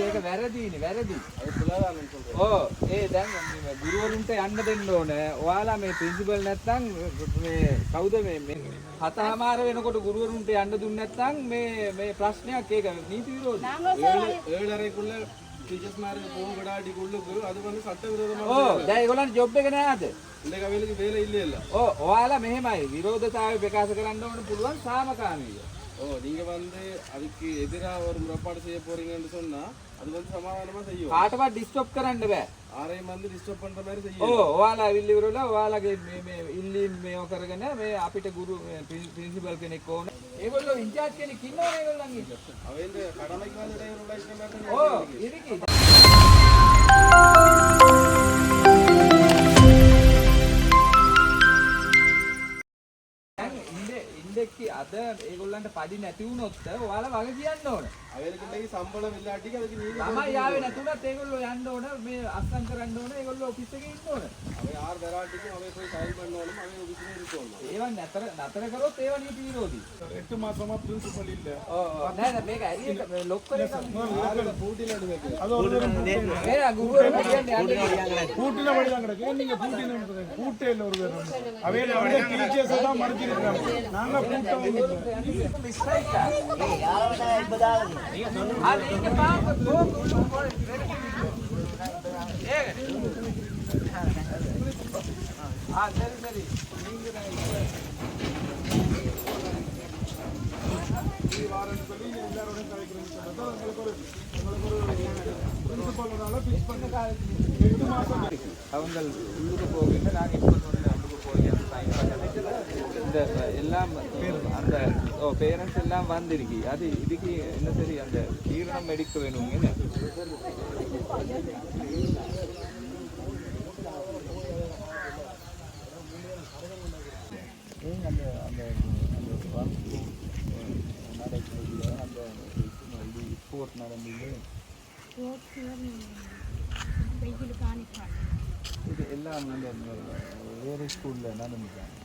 ඒක වැරදිනේ වැරදි. ඕ ඒ දැන් මේ ගුරුවරුන්ට යන්න දෙන්න ඕනේ. ඔයාලා මේ ප්‍රින්සිපල් නැත්තම් මේ කවුද මේ මේ හතමාර වෙනකොට ගුරුවරුන්ට යන්න දුන්නේ නැත්තම් මේ මේ ප්‍රශ්නයක් ඒක නීති විරෝධී. ஏழரைக்குள்ள ටීචර්ස්මාരെ പോകും ගොඩාක් ඩිගුල්ලක අද වන්න සට්ටවිරෝධ ඕ දැන් ඒගොල්ලන්ට ජොබ් එක නෑ අද දෙක වෙලක වේල ඉල්ලෙලා ඕ ඔයාලා මෙහෙමයි විරෝධතාවය ප්‍රකාශ කරන්න ඕන පුළුවන් සාමකාමීව ஓ நீங்க வந்து அதுக்கு எதிராக ஒரு முறைப்பாடு செய்ய போறீங்கன்னு சொன்னா அது வந்து சமாதானமா செய்யும். ஆட்டமா டிஸ்டர்ப் கரண்ட் வே ஆரையும் வந்து டிஸ்டர்ப் பண்ற மாதிரி செய்யும். ஓ వాళ్ళ వీళ్ళివరుల వాళ్ళకి ఇల్లి మేము ఒకరుగానే మే అపిట గురు ప్రిన్సిపల్ కి నీకు ఏవల్లో ఇన్ఛార్జ్ కి నీకు ఇన్నో ఏవల్లంగి అవేంద కడమైకి వంద డైవర్ ఉడైసిన మాట ఓ ఇదికి ఇందే ఇందెక్కి தான் ඉරිකි. දැන් ඉන්දෙ ඉන්දෙක්කි අද ඒගොල්ලන්ට පඩි නැති වුණොත් ඔයාලා වග කියන්න ඕන. அவைகளுக்கு இன்றைக்கு சம்பளம் இல்லாட்டிக்கு அதுக்கு நீதி ළමයි ආවේ නැතුණත් ඒගොල්ලෝ යන්න ඕන මේ අස්සම් කරන්න ඕන ඒගොල්ලෝ ඔෆිස් එකේ ඉන්න ඕන. அவை யார் தராட்டிக்கும் அவை போய் சைன் பண்ணணும் அவை ஆஃபீஸ்ல இருக்கணும் ඒවා නතර නතර කරොත් ඒවා නීති විරෝධී. எட்டு மாசமா பிரின்சிபல் இல்ல ඔව් ඔව් නෑ නෑ මේක ඇරියට ලොක් කරේ பூட்டில எடுக்க ඒ ගුරුවරුන්ට කියන්නේ යන්නේ பூட்டின வழிதான் கிடக்கு நீங்க பூட்டின பூட்டே இல்ல ஒரு பேர் அவையில வந்து டீச்சர்ஸ் தான் மறைச்சிருக்காங்க நாங்க பூட்டவும் இல்லை அவங்க உள்ளுக்கு போகின்ற நாங்கள் இப்போ சொன்னேன் உள்ளுக்கு போய் அந்த இந்த எல்லாம் அந்த ஓ பேரண்ட்ஸ் எல்லாம் வந்திருக்கு. அது இதுக்கு என்ன சரி அந்த தீரணம் எடுக்க வேணும் என்ன? வெயில் காணிப்பாங்க இது எல்லாம் அந்த வேறு ஸ்கூலில் நடந்துட்டாங்க ஒரு அந்த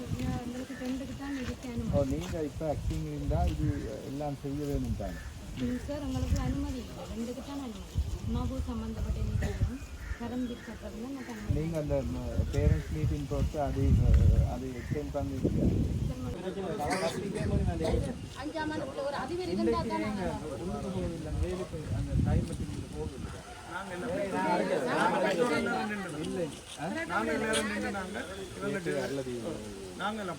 தான் நிதிக்கு அனுமதி ஓ நீங்கள் இப்போ ஆக்டிங் இருந்தால் இது எல்லாம் செய்ய வேணும் தானே சார் எங்களுக்கு அனுமதி இல்லை. ரெண்டுக்கு தான் அனுமதி அம்மாவுக்கு சம்மந்தப்பட்ட நிதியும் கரம் பிரிக்கப்பட்டு தான் நான் நீங்கள் அந்த பேரண்ட்ஸ் மீட்டிங் போட்டு அது அது எக்ஸ்டெண்ட் பண்ணிருக்கீங்க அஞ்சாம் ஆண்டு ஒரு அதிபர் இருந்தால் தான் நாங்கள் கூட்டவும் நாங்க நாங்க. நாங்க இல்லை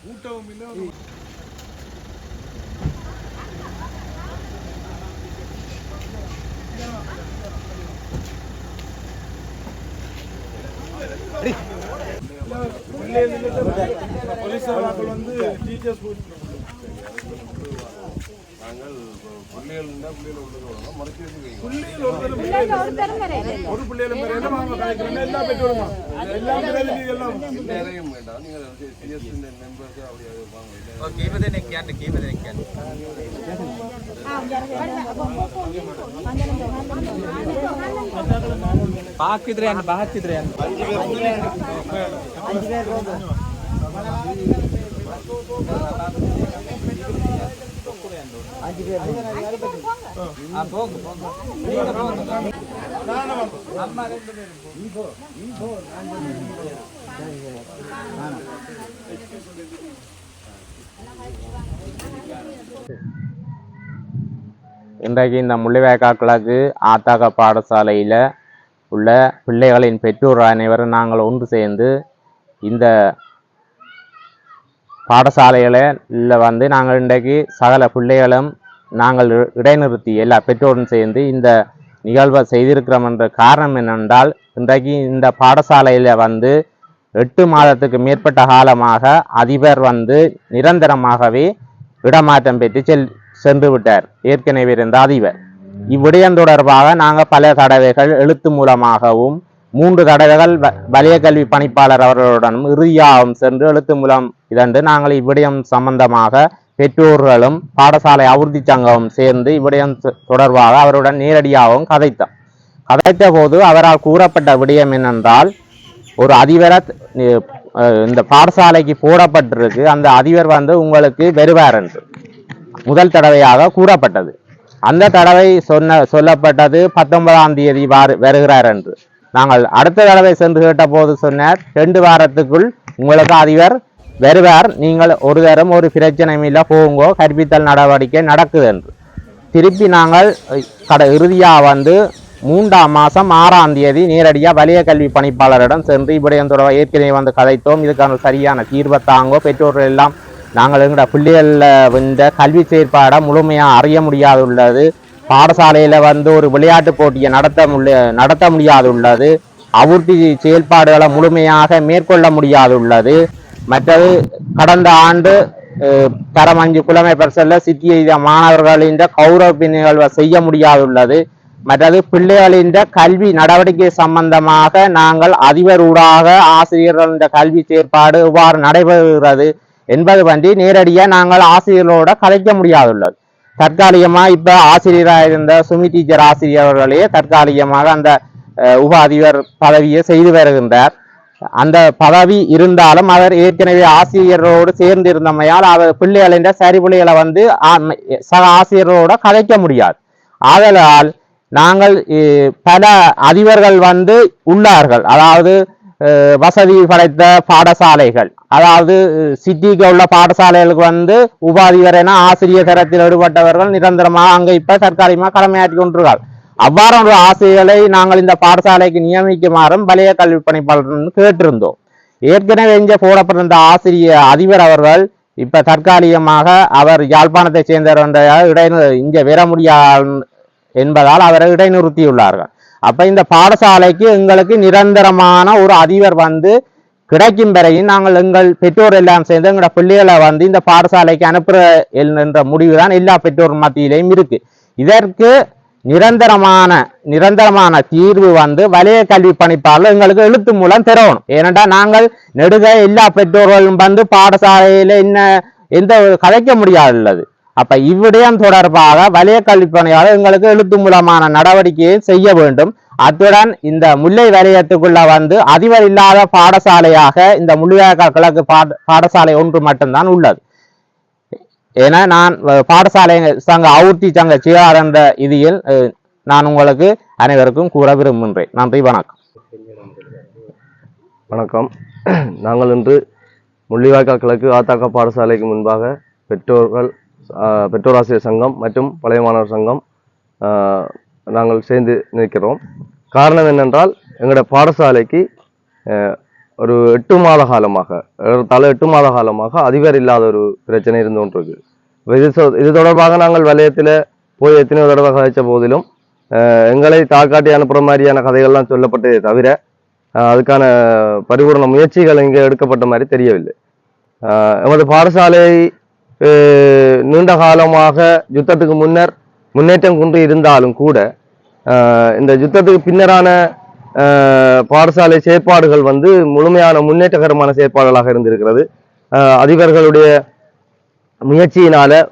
போலீஸ் வந்து டீச்சர்ஸ் ஒரு பிள்ளைகளும் வரையில மாமா கலைக்கிறோம் எல்லாம் பெற்றோருமா எல்லாம் எல்லாம் நேரையும் வேண்டாம் நீங்கள் சிஎஸ்சி மெம்பர்ஸ் அப்படி வாங்க ஓகே இப்போ தான் நிற்காண்டு இப்போ தான் நிற்காண்டு பார்க்கிದ್ರೆ ಅನ್ನ ಬಾಹತ್ತಿದ್ರೆ ಅನ್ನ ಅഞ്ചು பேர் ரோபோ அஞ்சு பேர் போங்க போங்க அம்மா இன்றைக்கு இந்த முள்ளிவாய்க்காக்கிழக்கு ஆத்தாக பாடசாலையில் உள்ள பிள்ளைகளின் பெற்றோர் அனைவரும் நாங்கள் ஒன்று சேர்ந்து இந்த பாடசாலைகளில் வந்து நாங்கள் இன்றைக்கு சகல பிள்ளைகளும் நாங்கள் இடைநிறுத்தி எல்லா பெற்றோரும் சேர்ந்து இந்த நிகழ்வை செய்திருக்கிறோம் என்ற காரணம் என்னென்றால் இன்றைக்கு இந்த பாடசாலையில் வந்து எட்டு மாதத்துக்கு மேற்பட்ட காலமாக அதிபர் வந்து நிரந்தரமாகவே இடமாற்றம் பெற்று செல் சென்று விட்டார். ஏற்கனவே இருந்த அதிபர். இவ்விடயம் தொடர்பாக நாங்கள் பல தடவைகள் எழுத்து மூலமாகவும் மூன்று தடவைகள் வ- வலய கல்வி பணிப்பாளர் அவர்களுடனும் இறுதியாகவும் சென்று எழுத்து மூலம் இதன்று நாங்கள் இவ்விடயம் சம்பந்தமாக பெற்றோர்களும் பாடசாலை அபிவிருத்தி சங்கமும் சேர்ந்து இவ்விடயம் தொடர்பாக அவருடன் நேரடியாகவும் கதைத்தார் கதைத்த போது அவரால் கூறப்பட்ட விடயம் என்னென்றால் ஒரு அதிபர இந்த பாடசாலைக்கு போடப்பட்டிருக்கு. அந்த அதிபர் வந்து உங்களுக்கு வருவார் என்று. முதல் தடவையாக கூறப்பட்டது. அந்த தடவை சொன்ன சொல்லப்பட்டது பத்தொன்பதாம் தேதி வருகிறார் என்று. நாங்கள் அடுத்த தடவை சென்று கேட்ட போது சொன்னார் ரெண்டு வாரத்துக்குள் உங்களுக்கு அதிபர் வருவார் நீங்கள் ஒரு தரம் ஒரு பிரச்சனையும் இல்லை போங்கோ கற்பித்தல் நடவடிக்கை நடக்குது என்று திருப்பி நாங்கள் கட இறுதியாக வந்து மூன்றாம் மாதம் ஆறாம் தேதி நேரடியாக வலய கல்வி பணிப்பாளரிடம் சென்று இப்படியும் தொடர்பாக ஏற்கனவே வந்து கதைத்தோம் இதுக்கான சரியான தீர்வை தாங்கோ பெற்றோர்கள் எல்லாம் நாங்கள் எங்களோட பிள்ளைகளில் இந்த கல்வி செயற்பாடை முழுமையாக அறிய முடியாது உள்ளது பாடசாலையில் வந்து ஒரு விளையாட்டு போட்டியை நடத்த முடிய நடத்த முடியாது உள்ளது செயல்பாடுகளை முழுமையாக மேற்கொள்ள முடியாது உள்ளது மற்றது கடந்த ஆண்டு தரம் அஞ்சு புலமை பரிசல்ல சித்தி எய்த மாணவர்களின் கௌரவ நிகழ்வை செய்ய முடியாதுள்ளது. மற்றது பிள்ளைகளின் கல்வி நடவடிக்கை சம்பந்தமாக நாங்கள் அதிபர் ஊடாக ஆசிரியர்களின் கல்வி செயற்பாடு இவ்வாறு நடைபெறுகிறது என்பது பற்றி நேரடியாக நாங்கள் ஆசிரியர்களோட கலைக்க முடியாதுள்ளது. தற்காலிகமாக இப்போ ஆசிரியராக இருந்த சுமி டீச்சர் ஆசிரியர் அவர்களே தற்காலிகமாக அந்த உப அதிபர் பதவியை செய்து வருகின்றார். அந்த பதவி இருந்தாலும் அவர் ஏற்கனவே ஆசிரியரோடு சேர்ந்து இருந்தமையால் அவர் பிள்ளைகளின் சரி பிள்ளைகளை வந்து ஆ- சக ஆசிரியரோட கதைக்க முடியாது. ஆதலால் நாங்கள் பல அதிபர்கள் வந்து உள்ளார்கள். அதாவது வசதி படைத்த பாடசாலைகள். அதாவது சிட்டிக்கு உள்ள பாடசாலைகளுக்கு வந்து உபாதிபர் என ஆசிரியர் தரத்தில் ஈடுபட்டவர்கள் நிரந்தரமாக அங்கே இப்போ தற்காலிகமாக கடமையாற்றி கொண்டிருக்கிறார் அவ்வாறான ஒரு ஆசிரியர்களை நாங்கள் இந்த பாடசாலைக்கு நியமிக்குமாறும் பழைய கல்வி பணிப்பாளர் கேட்டிருந்தோம். ஏற்கனவே இங்கே போடப்பட்டிருந்த ஆசிரியர் அதிபர் அவர்கள் இப்ப தற்காலிகமாக அவர் யாழ்ப்பாணத்தை சேர்ந்தவர் என்ற இடைநிறு இங்கே வர முடியாது என்பதால் அவரை இடைநிறுத்தியுள்ளார்கள். அப்ப இந்த பாடசாலைக்கு எங்களுக்கு நிரந்தரமான ஒரு அதிபர் வந்து கிடைக்கும் வரையும் நாங்கள் எங்கள் பெற்றோர் எல்லாம் சேர்ந்து எங்களோட பிள்ளைகளை வந்து இந்த பாடசாலைக்கு அனுப்புற என்ற முடிவு தான் எல்லா பெற்றோர் மத்தியிலையும் இருக்கு. இதற்கு நிரந்தரமான நிரந்தரமான தீர்வு வந்து வலய கல்வி பணிப்பாளர் எங்களுக்கு எழுத்து மூலம் தரணும். ஏனென்றா நாங்கள் நெடுக எல்லா பெற்றோர்களும் வந்து பாடசாலையில என்ன எந்த ஒரு கதைக்க முடியாதுள்ளது. அப்ப இவ்விடயம் தொடர்பாக வலய கல்வி பணியாளர் எங்களுக்கு எழுத்து மூலமான நடவடிக்கையை செய்ய வேண்டும். அத்துடன் இந்த முல்லை வலயத்துக்குள்ள வந்து அதிபர் இல்லாத பாடசாலையாக இந்த முள்ளிவாய்க்கால் கிழக்கு பாட பாடசாலை ஒன்று மட்டும்தான் உள்ளது. ஏன்னா நான் பாடசாலை சங்க அவுர்த்தி சங்க சிஆர் என்ற இதில் நான் உங்களுக்கு அனைவருக்கும் கூற விரும்புகின்றேன். நன்றி வணக்கம். வணக்கம். நாங்கள் இன்று முள்ளிவாய்க்கால் கிழக்கு ஆத்தாக்கா பாடசாலைக்கு முன்பாக பெற்றோர்கள் பெற்றோராசிரியர் பெற்றோர் ஆசிரியர் சங்கம் மற்றும் பழைய மாணவர் சங்கம் நாங்கள் சேர்ந்து நிற்கிறோம். காரணம் என்னென்றால் எங்களோட பாடசாலைக்கு ஒரு எட்டு மாத காலமாக தலை எட்டு மாத காலமாக அதிபர் இல்லாத ஒரு பிரச்சனை இருந்து கொண்டிருக்கு. இது இது தொடர்பாக நாங்கள் வலயத்தில் போய் எத்தனையோ தடவை கதைச்ச போதிலும் எங்களை தாக்காட்டி அனுப்புகிற மாதிரியான கதைகள்லாம் சொல்லப்பட்டதே தவிர அதுக்கான பரிபூர்ண முயற்சிகள் இங்கே எடுக்கப்பட்ட மாதிரி தெரியவில்லை. எமது பாடசாலை நீண்ட காலமாக யுத்தத்துக்கு முன்னர் முன்னேற்றம் கொண்டு இருந்தாலும் கூட இந்த யுத்தத்துக்கு பின்னரான பாடசாலை செயற்பாடுகள் வந்து முழுமையான முன்னேற்றகரமான செயற்பாடுகளாக இருந்திருக்கிறது. அதிபர்களுடைய முயற்சியினால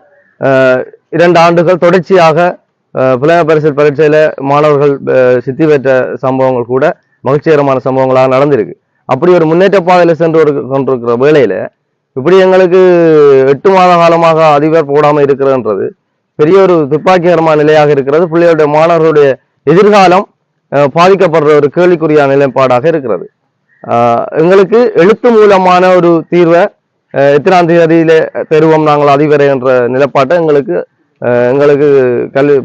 இரண்டு ஆண்டுகள் தொடர்ச்சியாக ஆஹ் புலமை பரிசல் மாணவர்கள் சித்தி பெற்ற சம்பவங்கள் கூட மகிழ்ச்சிகரமான சம்பவங்களாக நடந்திருக்கு. அப்படி ஒரு முன்னேற்ற பாதையில் சென்று ஒரு- கொண்டிருக்கிற வேளையில் இப்படி எங்களுக்கு எட்டு மாத காலமாக அதிபர் போடாமல் இருக்கிறதுன்றது பெரிய ஒரு துப்பாக்கிகரமான நிலையாக இருக்கிறது. பிள்ளைகளுடைய மாணவர்களுடைய எதிர்காலம் பாதிக்கப்படுற ஒரு கேள்விக்குறியான நிலைப்பாடாக இருக்கிறது. எங்களுக்கு எழுத்து மூலமான ஒரு தீர்வை எத்தனாம் தேதியில தருவோம் நாங்கள் அதிபரை என்ற நிலைப்பாட்டை எங்களுக்கு எங்களுக்கு கல்வி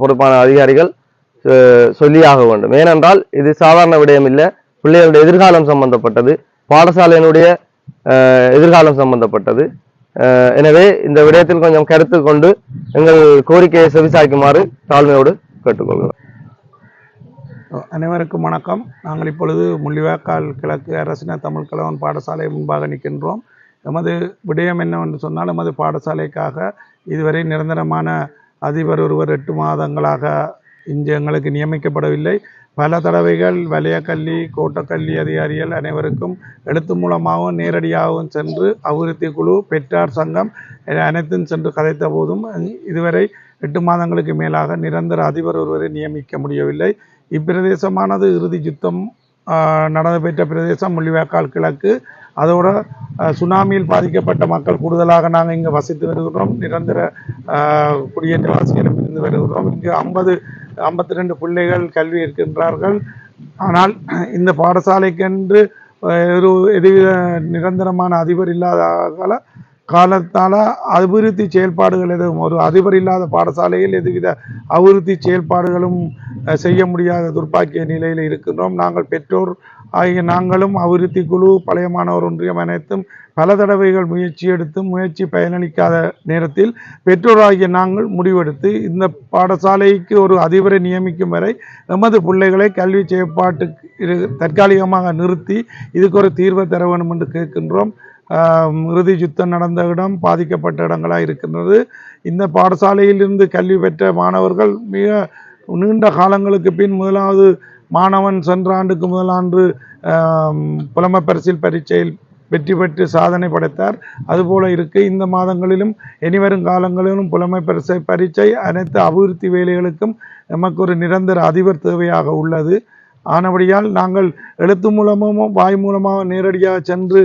பொறுப்பான அதிகாரிகள் சொல்லியாக வேண்டும். ஏனென்றால் இது சாதாரண விடயம் இல்லை பிள்ளைகளுடைய எதிர்காலம் சம்பந்தப்பட்டது. பாடசாலையினுடைய எதிர்காலம் சம்பந்தப்பட்டது. எனவே இந்த விடயத்தில் கொஞ்சம் கருத்து கொண்டு எங்கள் கோரிக்கையை செவிசாய்க்குமாறு தாழ்மையோடு கேட்டுக்கொள்கிறோம். அனைவருக்கும் வணக்கம். நாங்கள் இப்பொழுது முள்ளிவாய்க்கால் கிழக்கு அரசின தமிழ் கலவன் பாடசாலை முன்பாக நிற்கின்றோம். எமது விடயம் என்னவென்று சொன்னால் எமது பாடசாலைக்காக இதுவரை நிரந்தரமான அதிபர் ஒருவர் எட்டு மாதங்களாக இன்று எங்களுக்கு நியமிக்கப்படவில்லை. பல தடவைகள் வலய கோட்டக்கல்வி அதிகாரிகள் அனைவருக்கும் எழுத்து மூலமாகவும் நேரடியாகவும் சென்று அபிவிருத்தி குழு பெற்றார் சங்கம் அனைத்தும் சென்று கதைத்த போதும் இதுவரை எட்டு மாதங்களுக்கு மேலாக நிரந்தர அதிபர் ஒருவரை நியமிக்க முடியவில்லை. இப்பிரதேசமானது இறுதி யுத்தம் நடந்து நடைபெற்ற பிரதேசம் முள்ளிவாய்க்கால் கிழக்கு. அதோட சுனாமியில் பாதிக்கப்பட்ட மக்கள் கூடுதலாக நாங்கள் இங்கே வசித்து வருகிறோம். நிரந்தர குடியேற்றவாசிகளும் இருந்து வருகிறோம். இங்கு ஐம்பது ஐம்பத்தி ரெண்டு பிள்ளைகள் கல்வி இருக்கின்றார்கள். ஆனால் இந்த பாடசாலைக்கென்று ஒரு எதுவித நிரந்தரமான அதிபர் இல்லாத காலத்தால் அபிவிருத்தி செயல்பாடுகள் எதுவும் ஒரு அதிபர் இல்லாத பாடசாலையில் எதுவித அபிவிருத்தி செயல்பாடுகளும் செய்ய முடியாத துர்ப்பாக்கிய நிலையில் இருக்கின்றோம். நாங்கள் பெற்றோர் ஆகிய நாங்களும் அபிவிருத்தி குழு பழைய மாணவர் ஒன்றியம் அனைத்தும் பல தடவைகள் முயற்சி எடுத்து முயற்சி பயனளிக்காத நேரத்தில் பெற்றோராகிய நாங்கள் முடிவெடுத்து இந்த பாடசாலைக்கு ஒரு அதிபரை நியமிக்கும் வரை எமது பிள்ளைகளை கல்வி செயற்பாட்டுக்கு தற்காலிகமாக நிறுத்தி இதுக்கு ஒரு தீர்வை தர வேண்டும் என்று கேட்கின்றோம். இறுதி யுத்தம் நடந்த இடம் பாதிக்கப்பட்ட இடங்களாக இருக்கின்றது. இந்த பாடசாலையிலிருந்து கல்வி பெற்ற மாணவர்கள் மிக நீண்ட காலங்களுக்கு பின் முதலாவது மாணவன் சென்ற ஆண்டுக்கு முதலாண்டு ஆம், பரிசில் பரீட்சையில் வெற்றி பெற்று சாதனை படைத்தார். அதுபோல இருக்கு. இந்த மாதங்களிலும் இனிவரும் காலங்களிலும் புலமை பரிசை பரீட்சை அனைத்து அபிவிருத்தி வேலைகளுக்கும் நமக்கு ஒரு நிரந்தர அதிபர் தேவையாக உள்ளது. ஆனபடியால் நாங்கள் எழுத்து மூலமும் வாய் மூலமாக நேரடியாக சென்று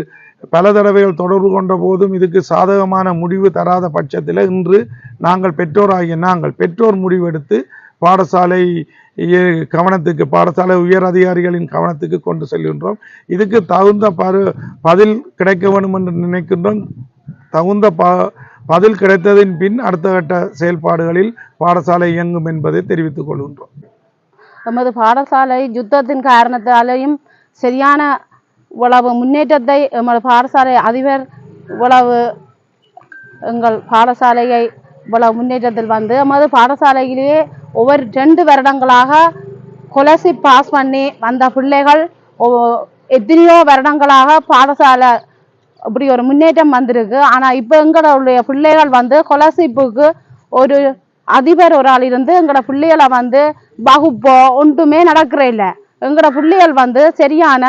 பல தடவைகள் தொடர்பு கொண்ட போதும் இதுக்கு சாதகமான முடிவு தராத பட்சத்தில் இன்று நாங்கள் பெற்றோராகிய நாங்கள் பெற்றோர் முடிவெடுத்து பாடசாலை கவனத்துக்கு பாடசாலை உயர் அதிகாரிகளின் கவனத்துக்கு கொண்டு செல்கின்றோம். இதுக்கு தகுந்த பரு பதில் கிடைக்க வேண்டும் என்று நினைக்கின்றோம். தகுந்த ப பதில் கிடைத்ததின் பின் அடுத்த கட்ட செயல்பாடுகளில் பாடசாலை இயங்கும் என்பதை தெரிவித்துக் கொள்கின்றோம். நமது பாடசாலை யுத்தத்தின் காரணத்தாலேயும் சரியான இவ்வளவு முன்னேற்றத்தை எமது பாடசாலை அதிபர் இவ்வளவு எங்கள் பாடசாலையை இவ்வளவு முன்னேற்றத்தில் வந்து எமது பாடசாலையிலேயே ஒவ்வொரு ரெண்டு வருடங்களாக கொலசி பாஸ் பண்ணி வந்த பிள்ளைகள் எத்தனையோ வருடங்களாக பாடசாலை இப்படி ஒரு முன்னேற்றம் வந்திருக்கு. ஆனால் இப்போ எங்களுடைய பிள்ளைகள் வந்து கொலசிப்புக்கு ஒரு அதிபர் ஒரு ஆள் இருந்து எங்களோட பிள்ளைகளை வந்து வகுப்போ ஒன்றுமே நடக்கிற இல்லை. எங்களோட பிள்ளைகள் வந்து சரியான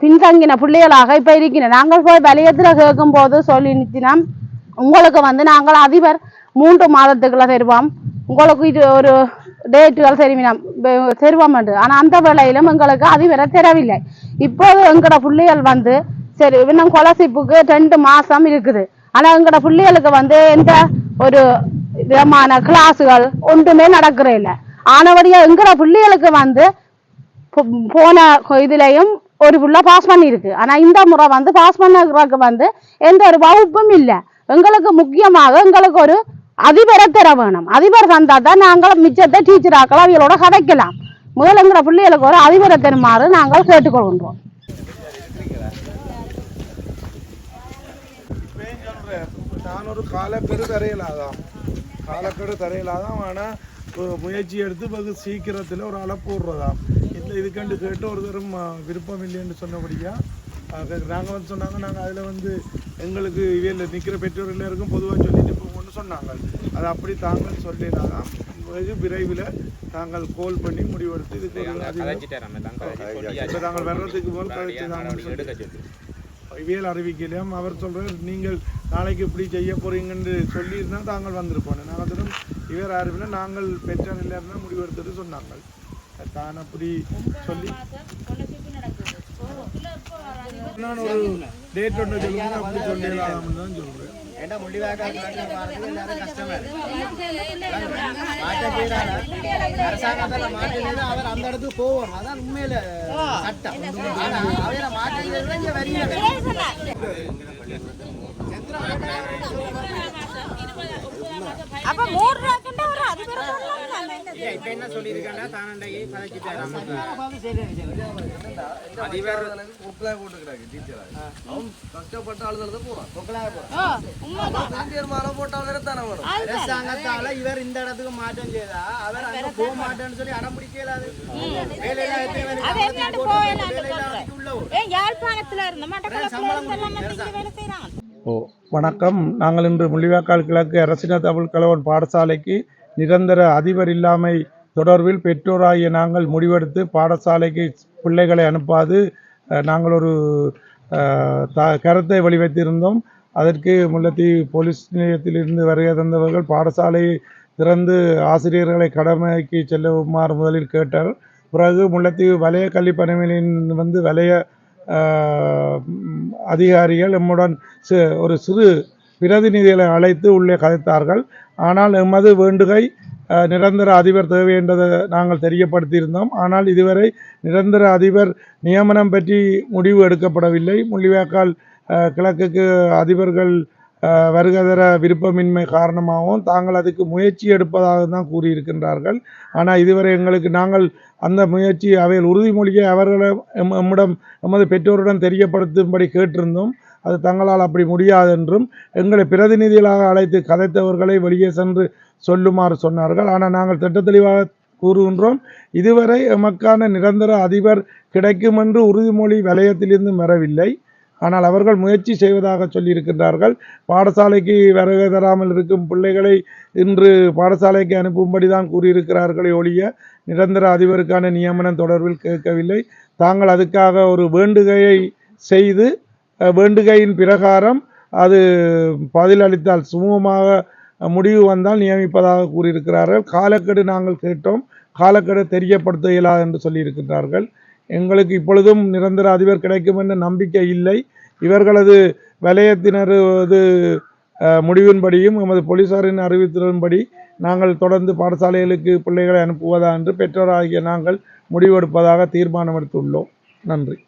பின்தங்கின பிள்ளைகளாக இப்போ இருக்கிறோம் நாங்கள் போய் வலயத்தில் கேட்கும் போது சொல்லி நிறுத்தினோம். உங்களுக்கு வந்து நாங்கள் அதிபர் மூன்று மாதத்துக்குள்ள தருவோம். உங்களுக்கு இது ஒரு டேட்டுகள் தெரிவினோம். தருவோம் என்று. ஆனால் அந்த வேளையிலும் எங்களுக்கு அதிபரை தரவில்லை. இப்போது எங்களோட பிள்ளைகள் வந்து சரி இன்னும் கொலசிப்புக்கு ரெண்டு மாசம் இருக்குது. ஆனா எங்களோட பிள்ளைகளுக்கு வந்து எந்த ஒரு விதமான கிளாஸுகள் ஒன்றுமே நடக்கிற இல்லை. ஆனபடியா எங்களோட பிள்ளைகளுக்கு வந்து போன இதுலேயும் இதுலயும் ஒரு புள்ள பாஸ் பண்ணியிருக்கு. ஆனால் இந்த முறை வந்து பாஸ் பண்ணுறதுக்கு வந்து எந்த ஒரு வகுப்பும் இல்லை. எங்களுக்கு முக்கியமாக எங்களுக்கு ஒரு அதிபரை தர வேணும். அதிபர் தந்தால் தான் நாங்கள் மிச்சத்தை டீச்சர் ஆக்கலாம் அவங்களோட கதைக்கலாம். முதலுங்கிற பிள்ளைகளுக்கு ஒரு அதிபரை தருமாறு நாங்கள் கேட்டுக்கொள்கின்றோம். நான் ஒரு காலக்கெடு தரையிலாதான் காலக்கெடு தரையிலாதான் ஆனால் முயற்சி எடுத்து வெகு சீக்கிரத்தில் ஒரு அளப்பு விடுறதாம் இந்த இதுக்கண்டு கேட்டு ஒருத்தரும் விருப்பம் இல்லைன்னு சொன்னபடியா நாங்கள் வந்து சொன்னாங்க நாங்கள் அதில் வந்து எங்களுக்கு இவையில் நிற்கிற பெற்றோர் எல்லாருக்கும் பொதுவாக சொல்லிட்டு போங்கன்னு சொன்னாங்க. அது அப்படி தாங்கள் சொல்லினாதான் வெகு விரைவில் தாங்கள் கோல் பண்ணி முடிவெடுத்து இதுக்கு அதிகம் இப்போ நாங்கள் வர்றதுக்கு போல் கழிச்சு தாங்க இவியல் அறிவிக்கலையாம். அவர் சொல்றார் நீங்கள் நாளைக்கு இப்படி செய்ய போறீங்கன்னு சொல்லியிருந்தா தாங்கள் வந்திருப்போம் நாங்கள் இவர் அறிவில நாங்கள் பெற்ற நிலையா முடிவெடுத்துட்டு சொன்னாங்க தான் அப்படி சொல்லி நான் ஒரு டேட் ஒன்று சொல்லுங்க அப்படி சொல்லிடலாம்னு தான் முள்ளிவாய்க்கால் எல்லாரும் அரசாங்கத்துல மாற்றம் செய்தா அவர் அந்த இடத்துக்கு போவோம் அதான் உண்மையில சட்டம் இங்க வரீங்க அப்ப மூணு ரூபாய்க்குண்டா ஒரு அதிபர் இப்ப என்ன சொல்லியிருக்காங்க? தானண்டையை பதக்கிட்டாரு அதிபர் உட்கார போட்டுக்கிறாங்க டீச்சரா. அவன் கஷ்டப்பட்ட ஆளுநர் தான் போறான். பொக்கலாக போறோம் தீர்மானம் போட்டால் வேற தானே வரும் அரசாங்கத்தால இவர் இந்த இடத்துக்கு மாற்றம் செய்தா அவர் அங்க போக மாட்டேன்னு சொல்லி அடம் பிடிக்கலாது வேலையில அது என்னன்னு போகலான்னு வேலையில உள்ள யாழ்ப்பாணத்துல இருந்த வந்து இங்க வேலை செய்யறாங்க ஓ வணக்கம். நாங்கள் இன்று முள்ளிவாய்க்கால் கிழக்கு அரசின தமிழ் கலவன் பாடசாலைக்கு நிரந்தர அதிபர் இல்லாமை தொடர்பில் பெற்றோராகிய நாங்கள் முடிவெடுத்து பாடசாலைக்கு பிள்ளைகளை அனுப்பாது நாங்கள் ஒரு த கருத்தை வெளிவைத்திருந்தோம் அதற்கு முல்லைத்தீவு போலீஸ் நிலையத்திலிருந்து வருகை தந்தவர்கள் பாடசாலை திறந்து ஆசிரியர்களை கடமைக்கு செல்லுமாறு முதலில் கேட்டார். பிறகு முல்லைத்தீவு வலய கல்வி பணிமனையின் வந்து வலய அதிகாரிகள் எம்முடன் ஒரு சிறு பிரதிநிதிகளை அழைத்து உள்ளே கதைத்தார்கள். ஆனால் எமது வேண்டுகை நிரந்தர அதிபர் தேவை என்றதை நாங்கள் தெரியப்படுத்தியிருந்தோம். ஆனால் இதுவரை நிரந்தர அதிபர் நியமனம் பற்றி முடிவு எடுக்கப்படவில்லை. முள்ளிவாய்க்கால் கிழக்குக்கு அதிபர்கள் வருகதர விருப்பமின்மை காரணமாகவும் தாங்கள் அதுக்கு முயற்சி எடுப்பதாக தான் கூறியிருக்கின்றார்கள். ஆனால் இதுவரை எங்களுக்கு நாங்கள் அந்த முயற்சி அவையில் உறுதிமொழியை அவர்களை எம்மிடம் எமது பெற்றோருடன் தெரியப்படுத்தும்படி கேட்டிருந்தோம். அது தங்களால் அப்படி முடியாது என்றும் எங்களை பிரதிநிதிகளாக அழைத்து கதைத்தவர்களை வெளியே சென்று சொல்லுமாறு சொன்னார்கள். ஆனால் நாங்கள் திட்டத்தெளிவாக கூறுகின்றோம் இதுவரை எமக்கான நிரந்தர அதிபர் கிடைக்கும் என்று உறுதிமொழி வலயத்திலிருந்து வரவில்லை. ஆனால் அவர்கள் முயற்சி செய்வதாக சொல்லியிருக்கின்றார்கள். பாடசாலைக்கு வருகை தராமல் இருக்கும் பிள்ளைகளை இன்று பாடசாலைக்கு அனுப்பும்படி தான் கூறியிருக்கிறார்களே ஒழிய நிரந்தர அதிபருக்கான நியமனம் தொடர்பில் கேட்கவில்லை. தாங்கள் அதுக்காக ஒரு வேண்டுகையை செய்து வேண்டுகையின் பிரகாரம் அது பதிலளித்தால் சுமூகமாக முடிவு வந்தால் நியமிப்பதாக கூறியிருக்கிறார்கள். காலக்கெடு நாங்கள் கேட்டோம். காலக்கெடு தெரியப்படுத்த இயலாது என்று சொல்லியிருக்கிறார்கள் எங்களுக்கு இப்பொழுதும் நிரந்தர அதிபர் கிடைக்கும் என்ற நம்பிக்கை இல்லை. இவர்களது வலயத்தினரது முடிவின்படியும் எமது போலீசாரின் அறிவித்தலின்படி நாங்கள் தொடர்ந்து பாடசாலைகளுக்கு பிள்ளைகளை அனுப்புவதா என்று பெற்றோராகிய நாங்கள் முடிவெடுப்பதாக தீர்மானம் எடுத்துள்ளோம் நன்றி.